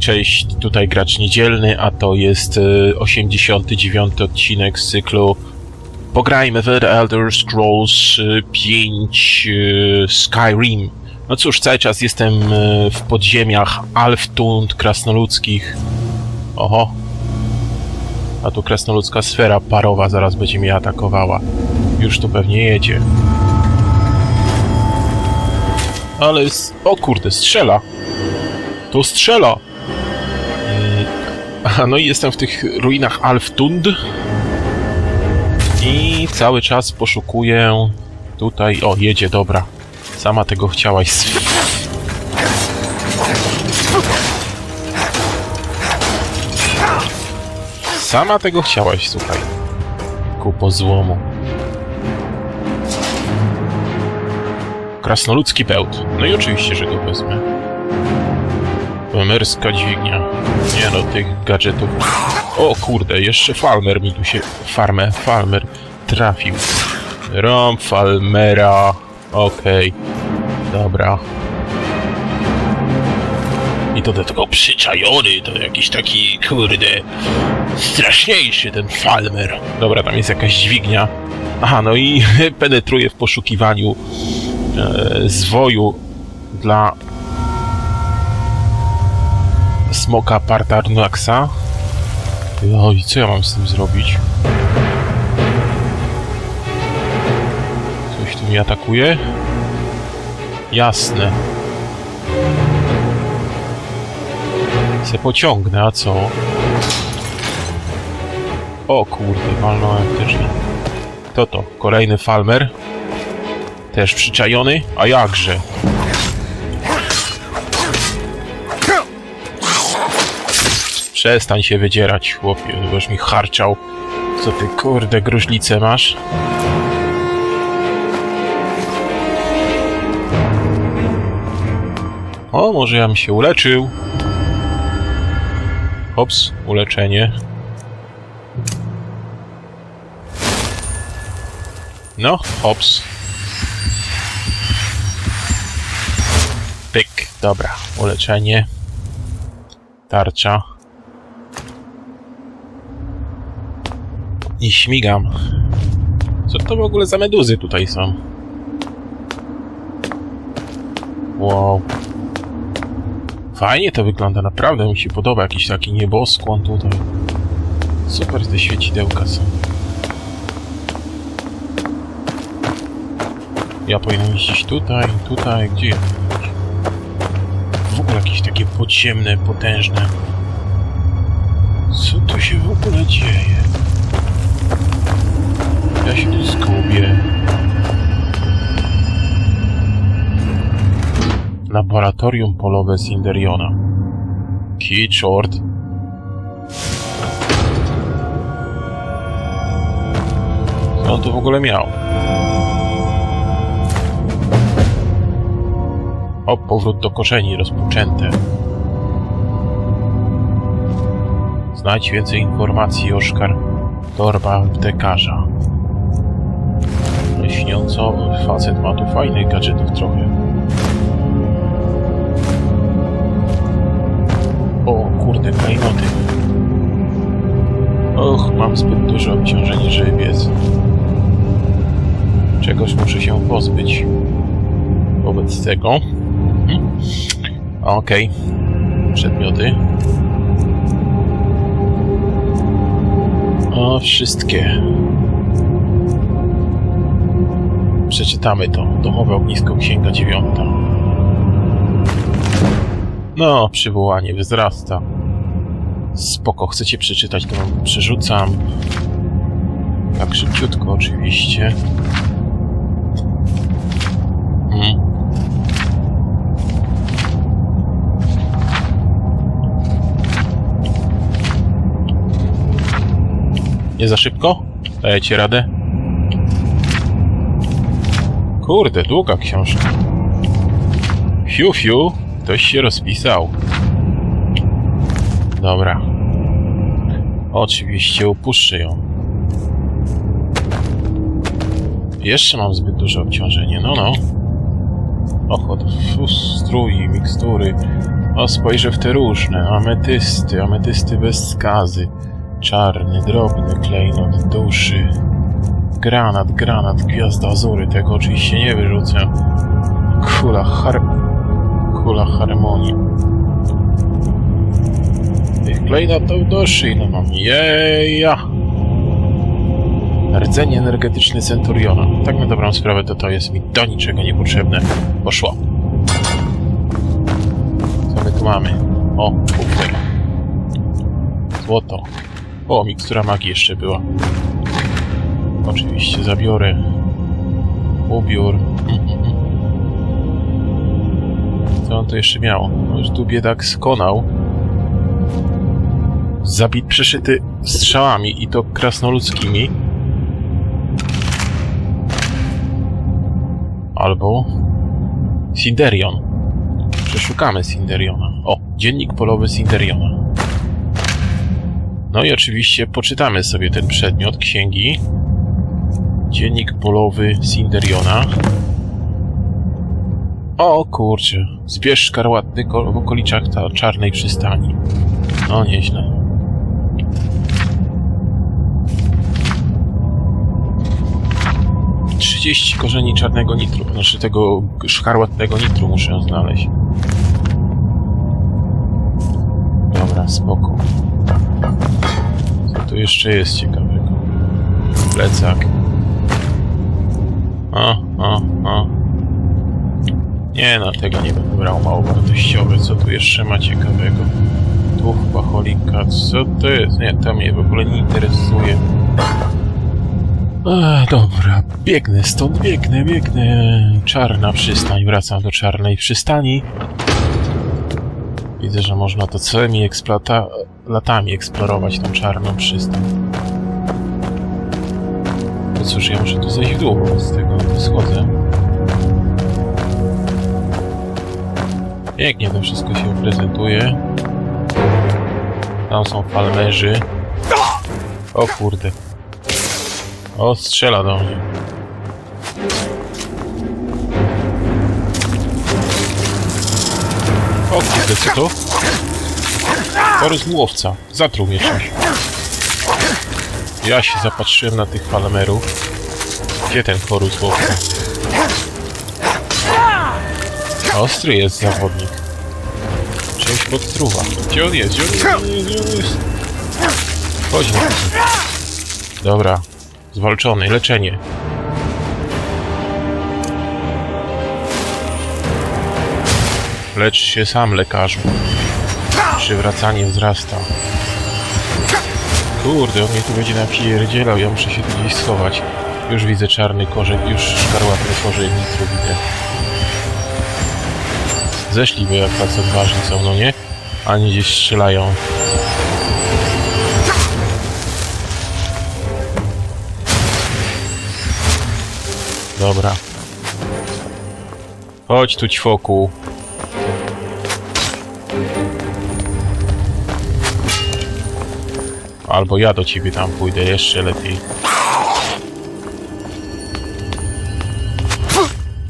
Cześć, tutaj gracz niedzielny, a to jest e, 89 odcinek z cyklu Pograjmy w Elder Scrolls e, 5 e, Skyrim. No cóż, cały czas jestem w podziemiach Alftund krasnoludzkich. Oho. A tu krasnoludzka sfera parowa zaraz będzie mnie atakowała. Już tu pewnie jedzie. Ale... O kurde, strzela! To strzela! Aha, no i jestem w tych ruinach Alftund. I cały czas poszukuję tutaj... O, jedzie, dobra. Sama tego chciałaś. Sama tego chciałaś, słuchaj. Kupo złomu. Krasnoludzki pełt. No i oczywiście, że go wezmę. Merska dźwignia. Nie no, tych gadżetów. O kurde, jeszcze Falmer mi tu się... Farmę, Falmer trafił. Rąb Falmera. Okej. Dobra. I to do tego przyczajony, to jakiś taki, kurde, straszniejszy ten Falmer. Dobra, tam jest jakaś dźwignia. Aha, no i penetruje w poszukiwaniu e, zwoju dla smoka Partarnaxa. No i co ja mam z tym zrobić? Coś tu mnie atakuje? Jasne. Se pociągnę, a co? O kurde, walnąłem te drzwi. Kto to? Kolejny Falmer? Też przyczajony? A jakże? Przestań się wydzierać, chłopie, boś mi harczał. Co ty, kurde, gruźlicę masz? O, może ja bym się uleczył. Hops, uleczenie. No, hops. Pyk, dobra, uleczenie. Tarcza. I śmigam. Co to w ogóle za meduzy tutaj są? Wow. Fajnie to wygląda, naprawdę mi się podoba. Jakiś taki nieboskłon tutaj. Super te świecidełka są. Ja powinienem iść tutaj, tutaj, gdzie ja? W ogóle jakieś takie podziemne, potężne. Co tu się w ogóle dzieje? Ja się tu zgubię. Laboratorium polowe z Inderiona. Kiczord. Co on tu w ogóle miał? O, powrót do korzeni rozpoczęte. Znajdź więcej informacji, Oszkar. Torba aptekarza. Śniąco, facet ma tu fajnych gadżetów trochę. O kurde, klejnoty. Och, mam zbyt duże obciążenie, żeby biec. Czegoś muszę się pozbyć. Wobec tego... Mhm. Okej. Przedmioty. O, wszystkie. Przeczytamy to. Domowe ognisko, księga dziewiąta. No, przywołanie wzrasta. Spoko, chcecie przeczytać, to przerzucam. Tak szybciutko oczywiście. Mm. Nie za szybko? Dajecie radę? Kurde, długa książka. Fiu, fiu, ktoś się rozpisał. Dobra. Oczywiście upuszczę ją. Jeszcze mam zbyt duże obciążenie, no no. Ochot, strój, mikstury. O, spojrzę w te różne. Ametysty, ametysty bez skazy. Czarny, drobny klejnot duszy. Granat, granat, gwiazda azury. Tego oczywiście nie wyrzucę. Kula har... Kula harmonii. Tych klejnotów duszy, no mam jeja. Rdzenie energetyczny Centuriona. Tak na dobrą sprawę to to jest mi do niczego niepotrzebne. Poszło. Co my tu mamy? O, kufer. Złoto. O, mikstura magii jeszcze była. Oczywiście zabiorę. Ubiór. Co on to jeszcze miał? Już tu biedak skonał. Zabit przeszyty strzałami i to krasnoludzkimi. Albo Sinderion. Przeszukamy Sinderiona. O, dziennik polowy Sinderiona. No i oczywiście poczytamy sobie ten przedmiot księgi. Dziennik polowy Sinderiona. O kurczę, zbierz szkarłatny w okolicach ta czarnej przystani. No nieźle. Trzydzieści korzeni czarnego nitru, znaczy tego szkarłatnego nitru muszę znaleźć. Dobra, spoko. Co tu jeszcze jest ciekawego? Plecak. O, o, o. Nie, no tego nie będę brał mało wartościowe. Co tu jeszcze ma ciekawego? Tu chyba. Co to jest? Nie, to mnie w ogóle nie interesuje. Ech, dobra, biegnę stąd, biegnę, biegnę. Czarna przystań, wracam do czarnej przystani. Widzę, że można to całymi eksplota... latami eksplorować tą czarną przystań. To cóż, ja muszę tu zejść w dół, bo z tego schodzę. Pięknie to wszystko się prezentuje. Tam są falmerzy. O kurde. O, strzela do mnie. O kurde, co to? To rozmówca. Zatruł mnie czymś. Ja się zapatrzyłem na tych falmerów. Gdzie ten chorus łowca? Ostry jest zawodnik. Czymś podtruwa. Gdzie on jest? Gdzie on jest? Gdzie on jest? Chodź na. Dobra. Zwalczony. Leczenie. Lecz się sam, lekarzu. Przywracanie wzrasta. Kurde, on mnie tu będzie napierdzielał, ja muszę się tu gdzieś schować. Już widzę czarny korzeń, już szkarłatny korzeń nitru widzę. Zeszliby jak tacy odważni są, no nie? A nie gdzieś strzelają. Dobra. Chodź tu ćwoku. Albo ja do ciebie tam pójdę, jeszcze lepiej.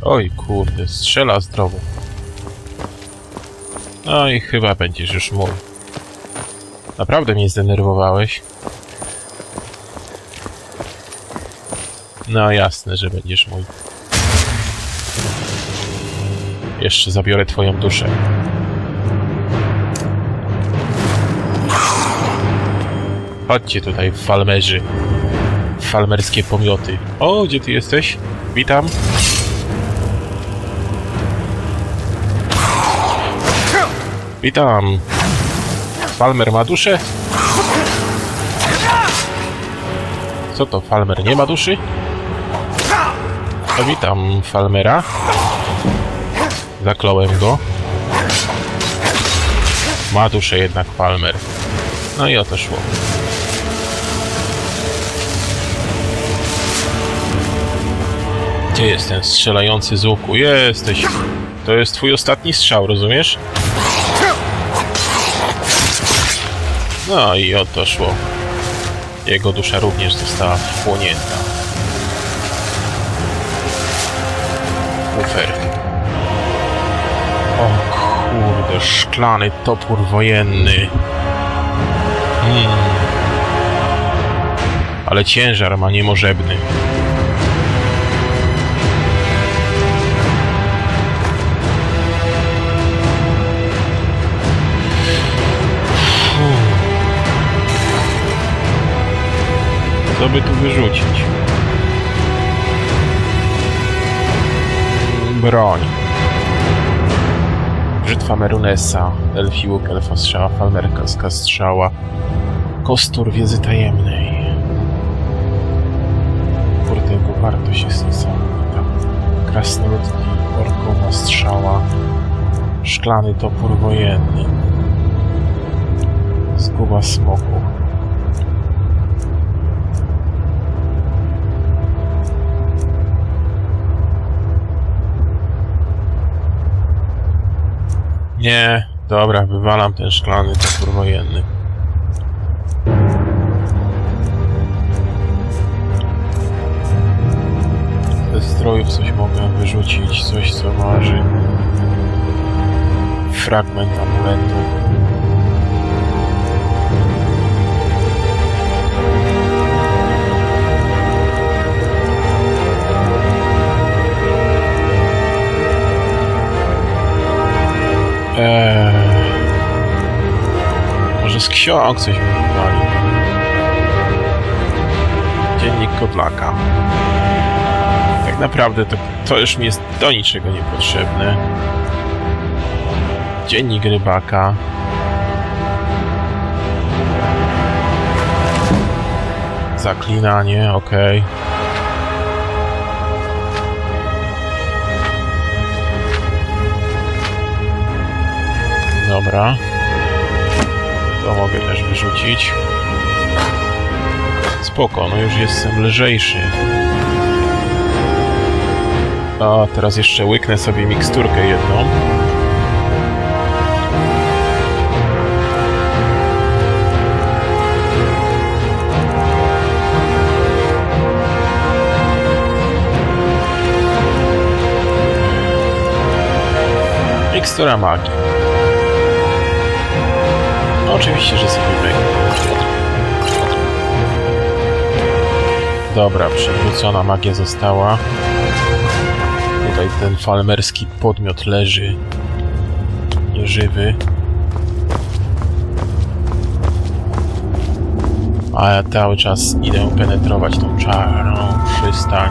Oj, kurde, strzela zdrowo. No i chyba będziesz już mój. Naprawdę mnie zdenerwowałeś. No jasne, że będziesz mój. Jeszcze zabiorę twoją duszę. Chodźcie tutaj, falmerzy. Falmerskie pomioty. O, gdzie ty jesteś? Witam. Witam. Falmer ma duszę? Co to, Falmer nie ma duszy? To witam, Falmera. Zakląłem go. Ma duszę jednak Falmer. No i o to szło. Gdzie jest ten strzelający z łuku? Jesteś. To jest twój ostatni strzał, rozumiesz? No i o to szło. Jego dusza również została wchłonięta. Ufer. O kurde. Szklany topór wojenny. Hmm. Ale ciężar ma niemożebny. Co by tu wyrzucić? Broń. Brzytwa Merunesa, elfi łuk, elfa strzała, falmerkaska strzała, kostur wiedzy tajemnej. Kurde, jego wartość jest niesamowita. Krasnoludki, orkowa strzała, szklany topór wojenny, zguba smoków. Nie, dobra, wywalam ten szklany topór wojenny. Ze strojów coś mogę wyrzucić, coś co waży. Fragment amuletu. Eee, może z ksiąg coś mi wywali. Dziennik Kodlaka. Tak naprawdę to, to już mi jest do niczego niepotrzebne. Dziennik Rybaka. Zaklinanie, okej. Dobra. To mogę też wyrzucić. Spoko, no już jestem lżejszy. A teraz jeszcze łyknę sobie miksturkę jedną. Mikstura magii. No oczywiście, że wyjdę. Dobra, przywrócona magia została. Tutaj ten falmerski podmiot leży. Nieżywy. A ja cały czas idę penetrować tą czarną przystań.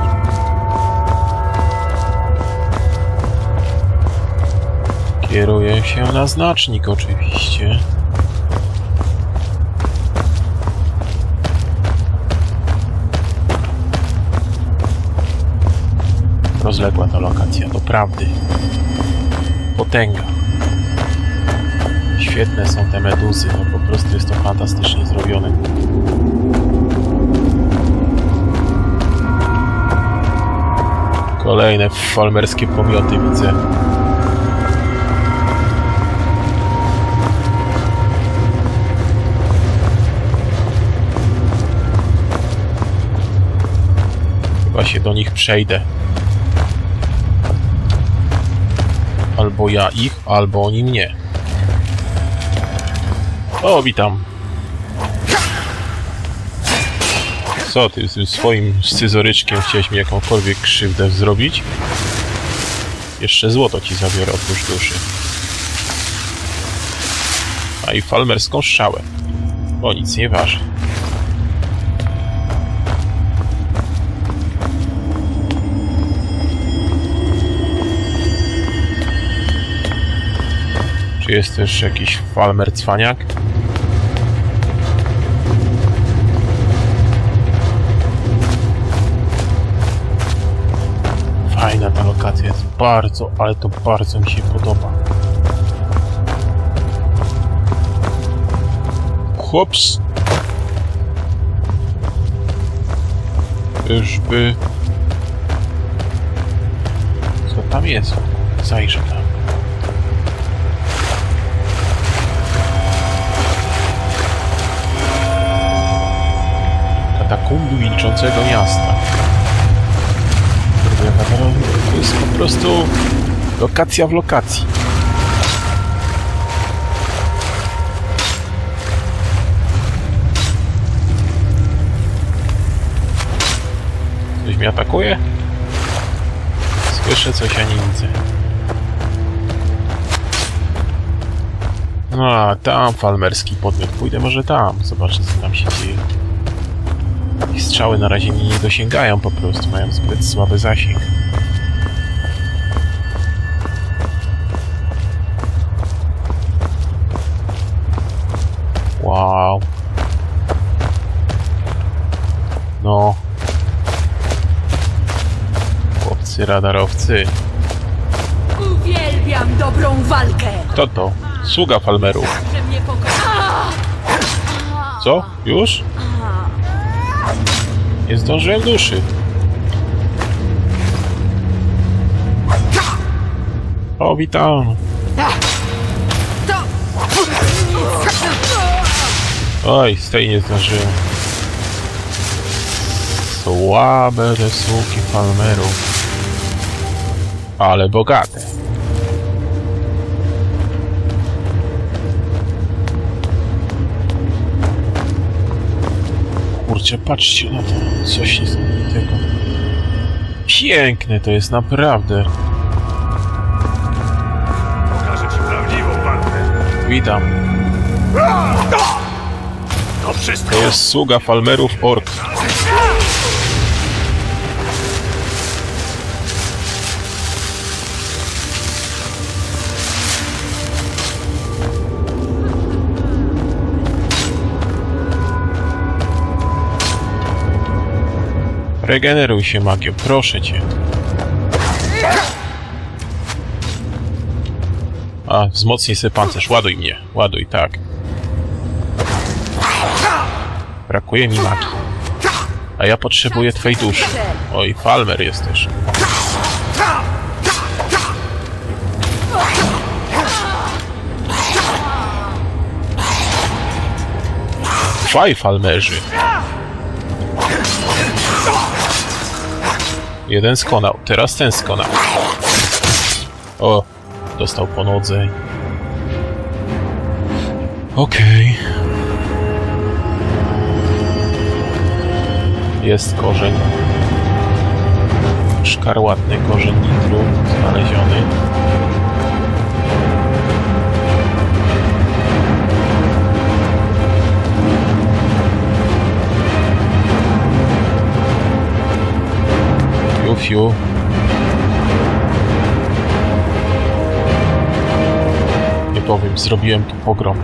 Kieruję się na znacznik oczywiście. Rozległa ta lokacja, doprawdy. Potęga. Świetne są te meduzy, no po prostu jest to fantastycznie zrobione. Kolejne falmerskie pomioty widzę. Chyba się do nich przejdę. Albo ja ich, albo oni mnie. O, witam. Co ty z tym swoim scyzoryczkiem chciałeś mi jakąkolwiek krzywdę zrobić? Jeszcze złoto ci zabiorę oprócz duszy. A i falmerską strzałę. Bo nic nie waży. Czy jest też jakiś falmer cwaniak? Fajna ta lokacja jest bardzo, ale to bardzo mi się podoba. Chłops. Czyżby... Co tam jest? Zajrzę tam. sekundy milczącego miasta. To jest po prostu lokacja w lokacji. Ktoś mnie atakuje? Słyszę coś, a nie widzę. No, a, tam falmerski podmiot. Pójdę może tam, zobaczę co tam się dzieje. Strzały na razie mnie nie dosięgają po prostu, mają zbyt słaby zasięg. Wow. No. Chłopcy radarowcy. Uwielbiam dobrą walkę! Kto to? Sługa mnie pokona. Co? Już? Nie zdążyłem duszy. O, witam. Oj, z tej nie zdążyłem. Słabe te sługi Falmerów. Ale bogate. Kurczę, patrzcie na to. Coś niesamowitego. Piękne to jest, naprawdę. Pokażę ci prawdziwą walkę. Witam. To wszystko. To jest sługa Falmerów Ork. Regeneruj się, magio, proszę cię. A, wzmocnij sobie pancerz, ładuj mnie, ładuj, tak. Brakuje mi magii. A ja potrzebuję twej duszy. Oj, Falmer jest też. Dwaj Falmerzy. Jeden skonał, teraz ten skonał. O, dostał po nodze. Okej. Jest korzeń. Szkarłatny korzeń nitru znaleziony. Fiu, fiu. Nie powiem, zrobiłem tu pogrom.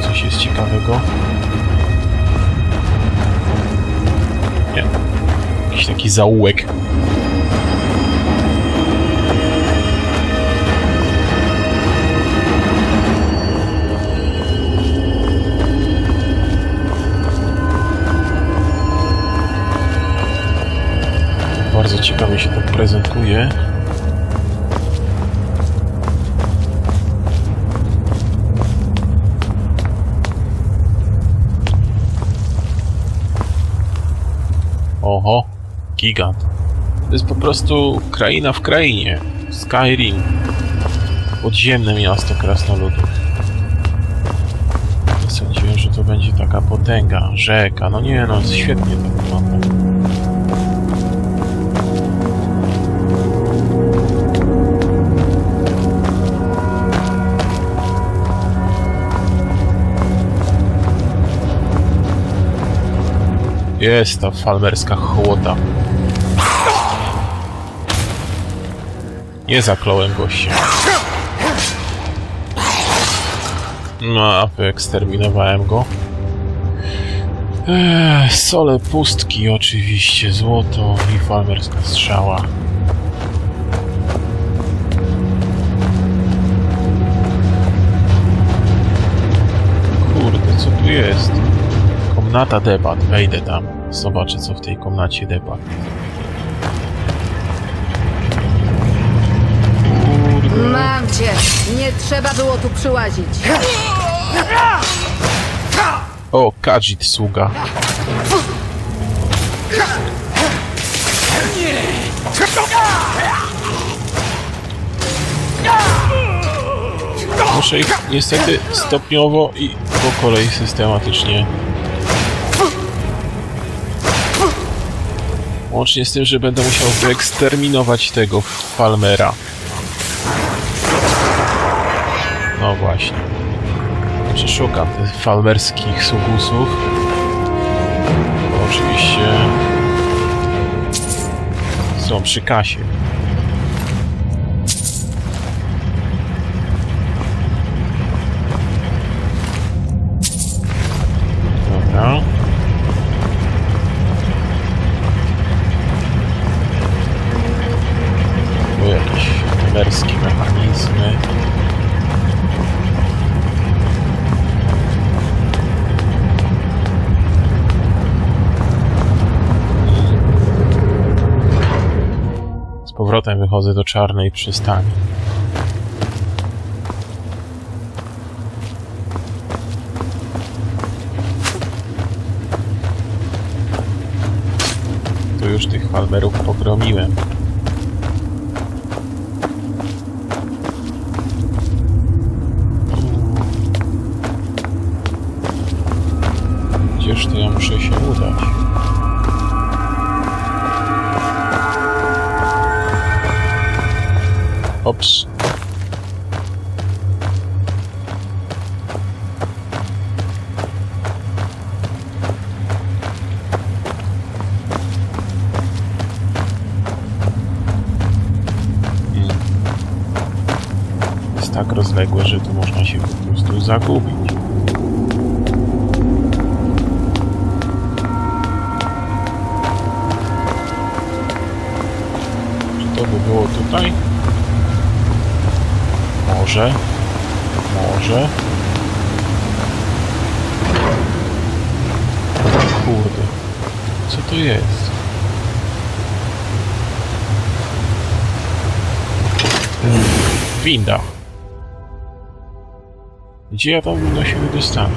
Coś jest ciekawego? Nie. Jakiś taki zaułek. Bardzo ciekawie się to prezentuje. Oho, gigant. To jest po prostu kraina w krainie. Skyrim. Podziemne miasto krasnoludów. Sądziłem, że to będzie taka potęga, rzeka. No nie no, świetnie to wygląda. Jest ta falmerska chłota. Nie zakląłem gościa. No, a wyeksterminowałem go. Ech, sole pustki oczywiście, złoto i falmerska strzała. Kurde, co tu jest? Komnata debat, wejdę tam. Zobaczę co w tej komnacie. Kurde. Mam cię! Nie trzeba było tu przyłazić. O, Kajit sługa. Muszę ich niestety stopniowo i po kolei systematycznie. Łącznie z tym, że będę musiał wyeksterminować tego Falmera. No właśnie. Przeszukam tych falmerskich sugusów. Bo oczywiście są przy kasie. Czarnej przystani. Tu już tych falmerów pogromiłem. Ops. Jest tak rozległe, że tu można się po prostu zagubić. Może. Może. Kurde. Co to jest? Winda. Gdzie ja tam się wydostanę?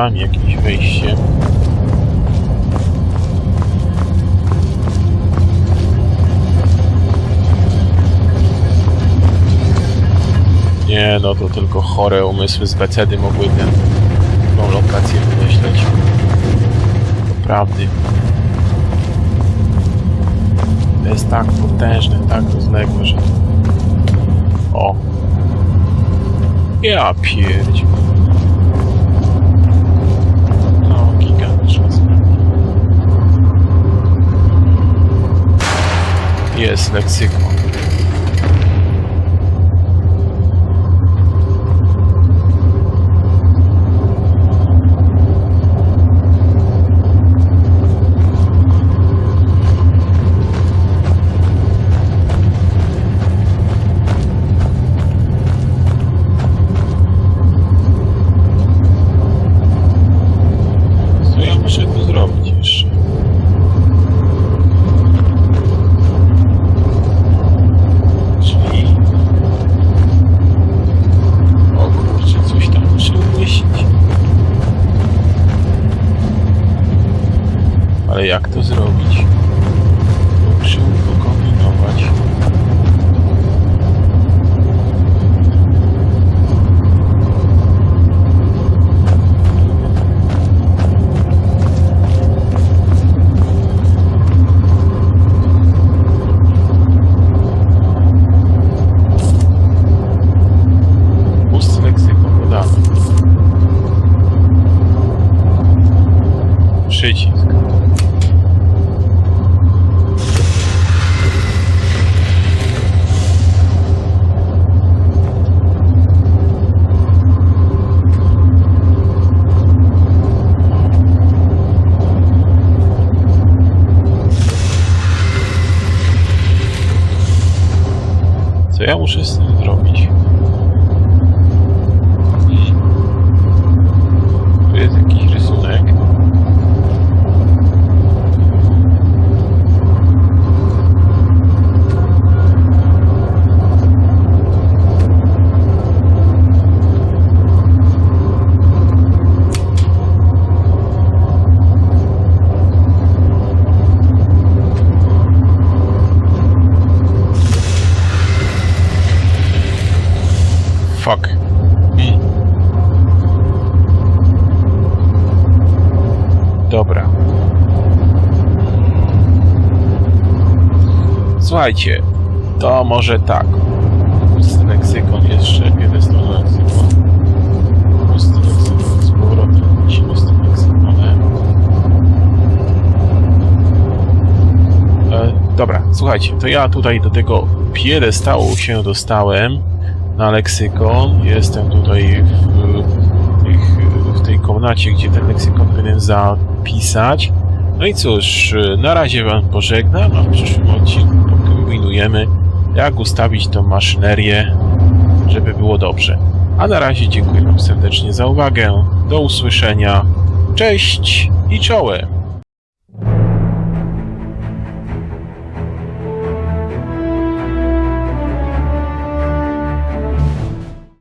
Schodami, jakimś wejściem. Nie, no to tylko chore umysły z becedy mogły tę tą lokację wymyśleć. Doprawdy. To jest tak potężne, tak rozległe, że... O! Ja pierdziu. Jest leksykon. Co Co Słuchajcie, to może tak. Pusty leksykon jeszcze, kiedy strona leksykon. Pusty leksykon z powrotem. Lecimy z leksykonem. E, dobra, słuchajcie, to ja tutaj do tego piedestału się dostałem na leksykon. Jestem tutaj w, w tej komnacie, gdzie ten leksykon powinien zapisać. No i cóż, na razie wam pożegnam, a w przyszłym odcinku jak ustawić tą maszynerię, żeby było dobrze. A na razie dziękuję wam serdecznie za uwagę. Do usłyszenia. Cześć i czołem!